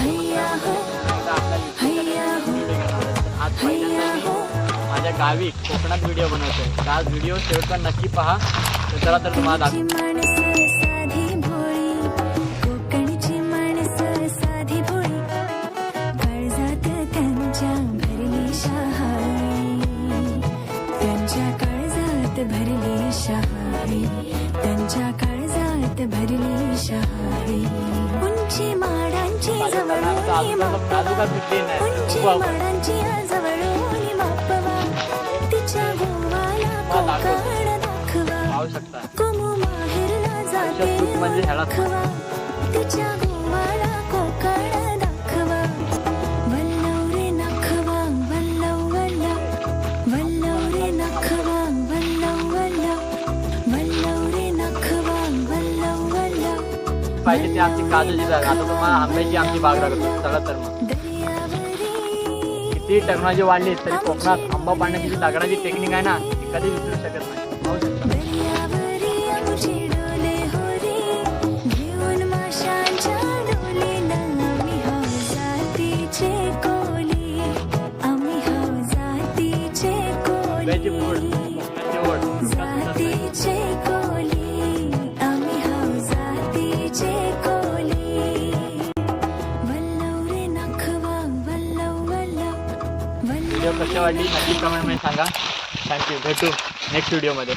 आज पहिल्यांदा मी माझ्या गावी कोकणात व्हिडिओ बनवतोय. तर आज व्हिडिओ शेवटपर्यंत नक्की पहा. तर चला तर तुम्हाला भरली शहाळी. त्यांच्या काळजात भरली शहाळी. त्यांच्या काळजात भरली शहाळी. उंची माडांची पाहू शकता. म्हणजे ह्याला पाहिजे ते आमची काजूची बाग आता तुम्हाला आंब्याची आमची बाग लागत चला तर मग. किती टेक्नॉलॉजी वाढली तरी कोकणात आंबा पाडण्याची जी दगडाची टेक्निक आहे ना ती कधी विसरू शकत नाही. पाहू शकता. व्हिडिओ कशी वाटली? नक्की कमेंटमध्ये सांगा. थँक्यू भेटू नेक्स्ट व्हिडिओमध्ये